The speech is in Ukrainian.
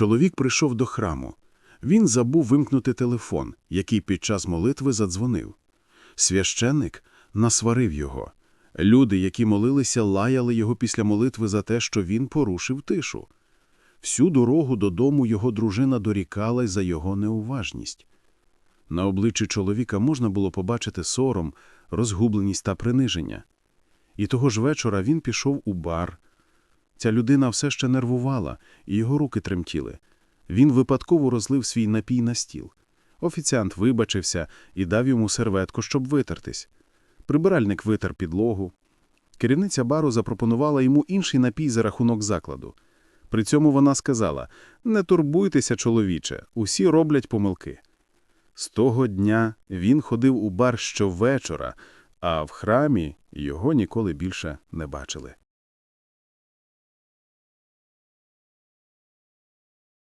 Чоловік прийшов до храму. Він забув вимкнути телефон, який під час молитви задзвонив. Священник насварив його. Люди, які молилися, лаяли його після молитви за те, що він порушив тишу. Всю дорогу додому його дружина дорікала за його неуважність. На обличчі чоловіка можна було побачити сором, розгубленість та приниження. І того ж вечора він пішов у бар. Ця людина все ще нервувала, і його руки тремтіли. Він випадково розлив свій напій на стіл. Офіціант вибачився і дав йому серветку, щоб витертись. Прибиральник витер підлогу. Керівниця бару запропонувала йому інший напій за рахунок закладу. При цьому вона сказала: Не турбуйтеся, чоловіче, усі роблять помилки. З того дня він ходив у бар щовечора, а в храмі його ніколи більше не бачили.